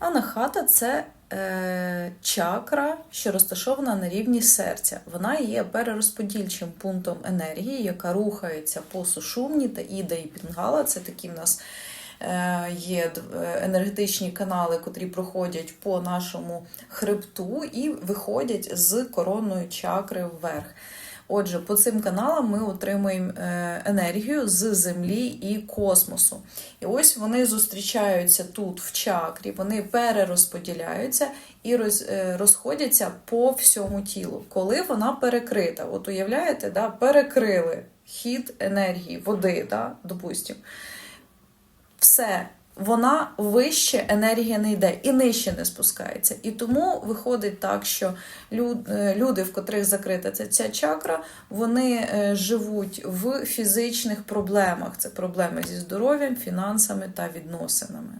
Анахата це е, чакра, що розташована на рівні серця. Вона є перерозподільчим пунктом енергії, яка рухається по сушумні та іда і пінгала. Це такі в нас е, є е, енергетичні канали, котрі проходять по нашому хребту і виходять з коронної чакри вверх. Отже, по цим каналам ми отримуємо е, енергію з землі і космосу. І ось вони зустрічаються тут в чакрі, вони перерозподіляються і е, розходяться по всьому тілу, коли вона перекрита. От уявляєте, да, перекрили хід енергії, води, да, допустимо. Все. Вона вище енергія не йде і нижче не спускається. І тому виходить так, що е, люди, в котрих закрита ця, ця чакра, вони е, живуть в фізичних проблемах. Це проблеми зі здоров'ям, фінансами та відносинами.